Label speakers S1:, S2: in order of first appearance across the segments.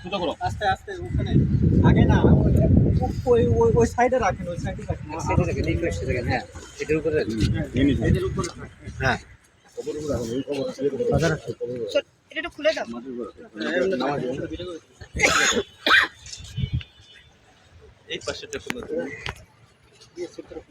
S1: সুতো করো
S2: আস্তে আস্তে ওখানে। আগে না ওই ওই ওই সাইডে রাখেন ওই সাইডে রাখেন।
S3: সেটা থেকে দেখে এসে দেখেন হ্যাঁ। এটার উপরে
S2: এদের উপরে
S3: হ্যাঁ।
S4: এটা একটু খুলে দাও।
S1: এই পাশেটা খুলে
S5: প্রভু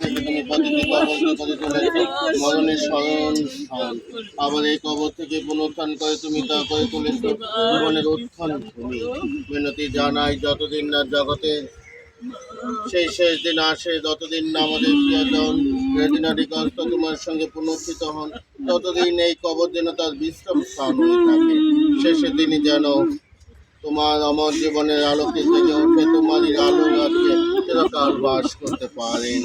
S5: থেকে তুমি তুলেছ মরণের স্মরণ আবার এই কবর থেকে পুনরুত্থান করে তুমি তা করে জীবনের উত্থান ভূমি। মিনতি জানাই যতদিন না জগতে, সেই শেষ দিন আসে, যতদিন না আমাদের প্রিয়জন রেদিনারি কষ্ট তোমার সঙ্গে পুনর্থিত হন, ততদিন এই কবর যেন তার বিশ্রাম স্থান হয়ে থাকে। শেষের দিনই যেন তোমার আমার জীবনের আলোকে জেগে ওঠে, তোমারই আলো আছে চিরকাল বাস করতে পারেন।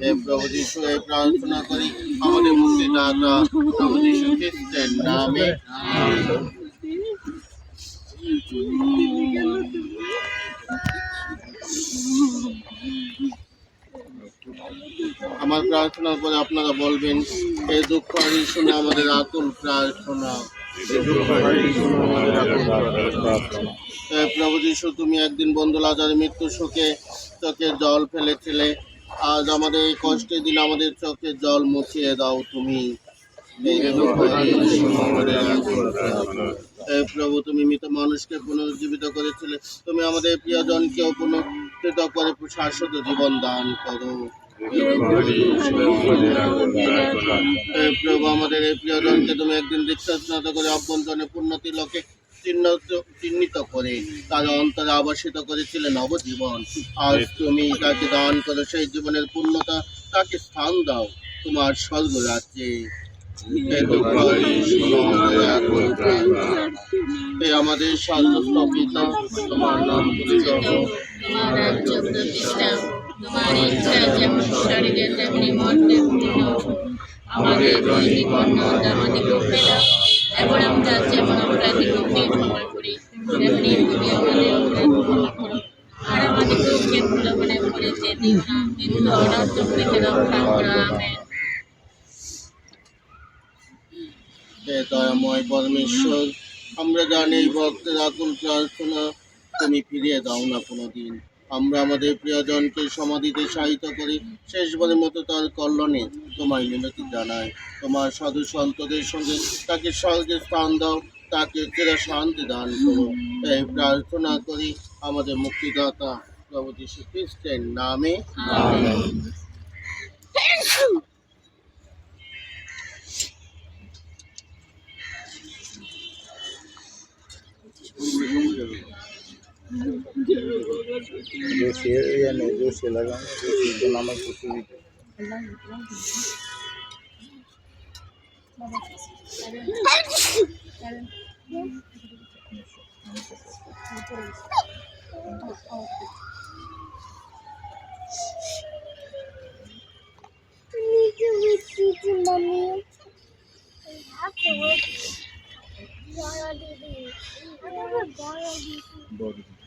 S5: হে প্রভু যিশু এই প্রার্থনা করি, আমাদের মুক্তিদাতা প্রভু যিশু খ্রিস্টের নামে। আমার প্রার্থনার পরে আপনারা বলবেন এই দুঃখ শুনে আমাদের আকুল প্রার্থনা। প্রভু যিশু, তুমি একদিন বন্ধু লাজারের মৃত্যু শোকে চোখে জল ফেলেছিলে। আজ আমাদের এই কষ্টের দিন আমাদের চোখে জল মুছিয়ে দাও তুমি। প্রভু, তুমি মৃত মানুষকে পুনর্জীবিত করেছিলে। তুমি আমাদের প্রিয়জনকেও পুনর্জীবিত করে শাশ্বত জীবন দান করো। প্রভু, আমাদের এই প্রিয়জনকে তুমি একদিন দীক্ষাস্নাত করে অভ্যন্তরে পূর্ণতি লোকে চিহ্নিত চিহ্নিত করে, তার অন্তরে আবাসিত করেছিলে নবজীবন। আজ তুমি তাকে দান করো সেই জীবনের পূর্ণতা তাকে স্থান দাও, তোমার স্বর্গ রাজ্যে আমাদের পিতা, তোমার নাম
S4: তোমার ইচ্ছা যেমন শরীরে তেমনি আমাদের দৈনিক অন্ন আমরা যেমন অপরাধীকে ক্ষমা করি তেমনি তুমি আমাদের ক্ষমা করো আর অনার্থ রক্ষা করো আমেন
S5: দয়াময় পরমেশ্বর, আমরা জানি ভক্তের আকুল প্রার্থনা, তুমি ফিরিয়ে দাও না কোনোদিন। আমরা আমাদের প্রিয়জনকে সমাধিতে সাহিত করি। শেষবারের মতো তার কল্যাণে তোমায় মিনতি জানাই। তোমার সাধু সন্তদের সঙ্গে তাকে সহজে স্থান দাও তাকে কেরা শান্তি দান করো। এই প্রার্থনা করি আমাদের মুক্তিদাতা প্রভু যীশু খ্রিস্টের নামে।
S3: जोशी या नहीं जोशी लगाऊँगा जोशी के नाम है कुछ भी Mommy, I have to work. Borrow these. Borrow these.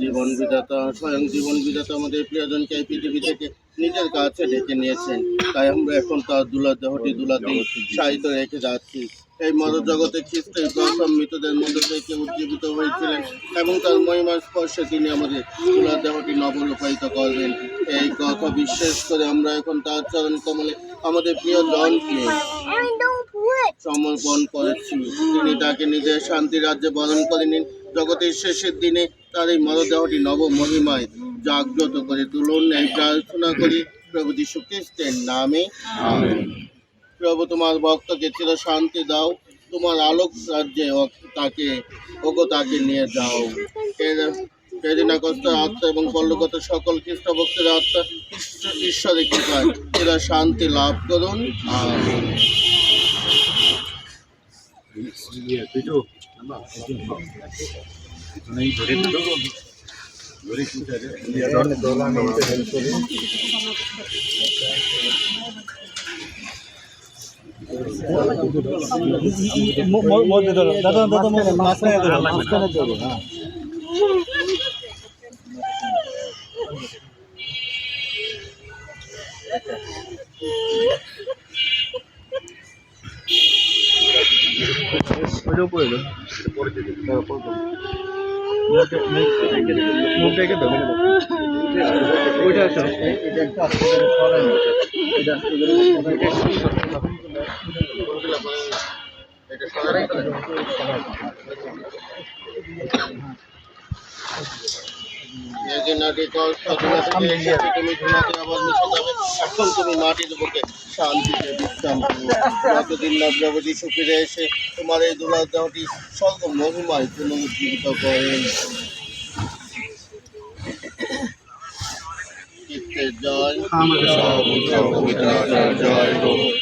S5: জীবন বিধাতা, স্বয়ং জীবন বিধাতা আমাদের প্রিয়জনকে এই পৃথিবী থেকে নিজের কাছে ডেকে নিয়েছেন। তাই আমরা এখন তার দুলা দেহটি দুলাতে সাহিত্য রেখে যাচ্ছি। এই জগতে খ্রিস্টের প্রথম মৃতদের মধ্যে থেকে উজ্জীবিত হয়েছিলেন এবং তার মহিমার স্পর্শে তিনি আমাদের দুলা দেহটি নবরূপায়িত করবেন। এই কথা বিশ্বাস করে আমরা এখন তার চরণ কমলে আমাদের প্রিয় জনকে সমর্পণ করেছি। তিনি তাকে নিজের শান্তি রাজ্যে বরণ করে নিন। জগতের শেষের দিনে তার এই মরদেহটি নব মহিমায় জাগ্রত করে তুলুন। এই প্রার্থনা করি প্রভু যীশু খ্রিস্টের নামে। প্রভু তোমার ভক্তকে চির শান্তি দাও। তোমার আলোক রাজ্যে তাকে ওগো তাকে নিয়ে যাও। এর সেদিনা কষ্ট আত্মা এবং পল্লগত সকল খ্রিস্ট ভক্তের আত্মা ঈশ্বর- ঈশ্বরের কৃপায় এরা শান্তি লাভ করুন।
S3: দোলানিতে হেল্প করি
S2: মধ্যে ধরো দাদা দাদা মাঝখানে ধরো মাঝখানে ধরো হ্যাঁ
S1: ওইটা উপরে এলো মুখ ডেকে দাও ওইটা আছে
S3: এটা
S5: যে নাটি তুমি ধুলাতে আবার মিশে যাবে এখন তুমি মাটির বুকে শান্তিতে বিশ্রাম করো। যতদিন না প্রভু ফিরে এসে তোমার এই দুলা স্বল্প মহিমায় পুনরুজ্জীবিত করেন চিত্তের জয়
S1: জয়।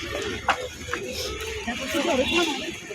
S6: Thank you.